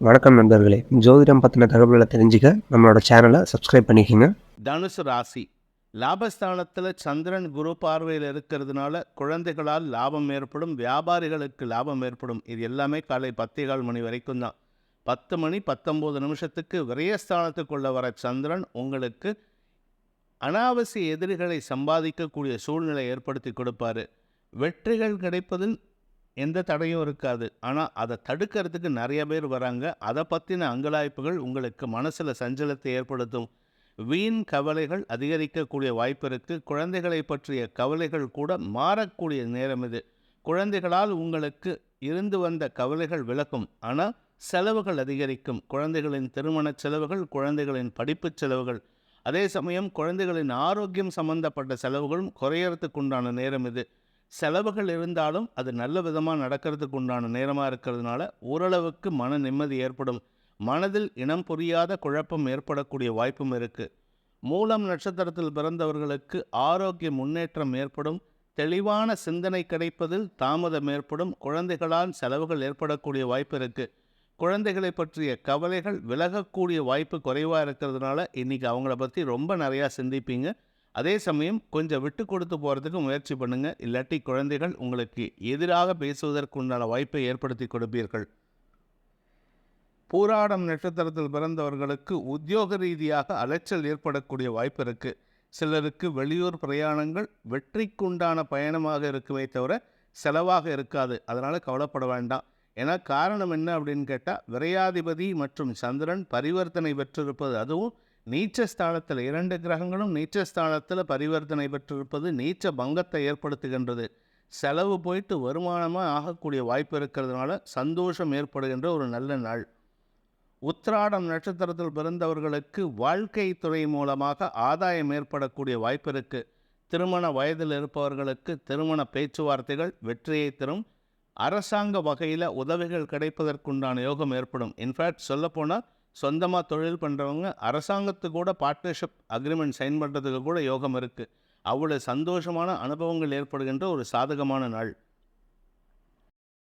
வணக்கம் நண்பர்களே. ஜோதிடம் பற்றின தகவல்களை தெரிஞ்சுக்க நம்மளோட சேனலை சப்ஸ்கிரைப் பண்ணிக்கோங்க. தனுசு ராசி. லாபஸ்தானத்தில் சந்திரன் குரு பார்வையில் இருக்கிறதுனால குழந்தைகளால் லாபம் ஏற்படும் வியாபாரிகளுக்கு லாபம் ஏற்படும். இது எல்லாமே காலை பத்தேகால் மணி வரைக்கும் தான். பத்து மணி பத்தொம்போது நிமிஷத்துக்கு விரயஸ்தானத்துக்குள்ளே வர சந்திரன் உங்களுக்கு அனாவசிய எதிரிகளை சம்பாதிக்கக்கூடிய சூழ்நிலை ஏற்படுத்தி கொடுப்பாரு. வெற்றிகள் கிடைப்பதில் எந்த தடையும் இருக்காது. ஆனால் அதை தடுக்கிறதுக்கு நிறைய பேர் வராங்க. அதை பற்றின அங்கலாய்ப்புகள் உங்களுக்கு மனசில் சஞ்சலத்தை ஏற்படுத்தும். வீண் கவலைகள் அதிகரிக்கக்கூடிய வாய்ப்பு இருக்குது குழந்தைகளை பற்றிய கவலைகள் கூட மாறக்கூடிய நேரம் இது. குழந்தைகளால் உங்களுக்கு இருந்து வந்த கவலைகள் விலகும். ஆனால் செலவுகள் அதிகரிக்கும். குழந்தைகளின் திருமண செலவுகள் குழந்தைகளின் படிப்புச் செலவுகள். அதே சமயம் குழந்தைகளின் ஆரோக்கியம் சம்பந்தப்பட்ட செலவுகளும் குறையறதுக்கு உண்டான நேரம் இது. செலவுகள் இருந்தாலும் அது நல்ல விதமாக நடக்கிறதுக்கு உண்டான நேரமாக இருக்கிறதுனால ஓரளவுக்கு மன நிம்மதி ஏற்படும். மனதில் இனம் புரியாத குழப்பம் ஏற்படக்கூடிய வாய்ப்பும் இருக்குது மூலம் நட்சத்திரத்தில் பிறந்தவர்களுக்கு ஆரோக்கிய முன்னேற்றம் ஏற்படும். தெளிவான சிந்தனை கிடைப்பதில் தாமதம் ஏற்படும். குழந்தைகளால் செலவுகள் ஏற்படக்கூடிய வாய்ப்பு இருக்குது குழந்தைகளை பற்றிய கவலைகள் விலகக்கூடிய வாய்ப்பு குறைவாக இருக்கிறதுனால இன்றைக்கி அவங்கள பற்றி ரொம்ப நிறையா சிந்திப்பீங்க. அதே சமயம் கொஞ்சம் விட்டு கொடுத்து போகிறதுக்கு முயற்சி பண்ணுங்கள் இல்லாட்டி குழந்தைகள் உங்களுக்கு எதிராக பேசுவதற்கு உண்டான வாய்ப்பை ஏற்படுத்தி கொடுப்பீர்கள். பூராடம் நட்சத்திரத்தில் பிறந்தவர்களுக்கு உத்தியோக ரீதியாக அலைச்சல் ஏற்படக்கூடிய வாய்ப்பு இருக்குது சிலருக்கு வெளியூர் பிரயாணங்கள் வெற்றிக்குண்டான பயணமாக இருக்குமே தவிர செலவாக இருக்காது. அதனால் கவலைப்பட வேண்டாம். ஏன்னா காரணம் என்ன அப்படின்னு கேட்டால் விரையாதிபதி மற்றும் சந்திரன் பரிவர்த்தனை பெற்றிருப்பது. அதுவும் நீச்சஸ்தானத்தில் இரண்டு கிரகங்களும் நீச்சஸ்தானத்தில் பரிவர்த்தனை பெற்றிருப்பது நீச்ச பங்கத்தை ஏற்படுத்துகின்றது. செலவு போயிட்டு வருமானமாக ஆகக்கூடிய வாய்ப்பு இருக்கிறதுனால சந்தோஷம் ஏற்படுகின்ற ஒரு நல்ல நாள். உத்திராடம் நட்சத்திரத்தில் பிறந்தவர்களுக்கு வாழ்க்கை துறை மூலமாக ஆதாயம் ஏற்படக்கூடிய வாய்ப்பு இருக்குது திருமண வயதில் இருப்பவர்களுக்கு திருமண பேச்சுவார்த்தைகள் வெற்றியை தரும். அரசாங்க வகையில் உதவிகள் கிடைப்பதற்குண்டான யோகம் ஏற்படும். இன்ஃபேக்ட் சொல்லப்போனால் சொந்தமாக தொழில் பண்ணுறவங்க அரசாங்கத்து கூட பார்ட்னர்ஷிப் அக்ரிமெண்ட் சைன் பண்ணுறதுக்கு கூட யோகம் இருக்குது அவ்வளோ சந்தோஷமான அனுபவங்கள் ஏற்படுகின்ற ஒரு சாதகமான நாள்.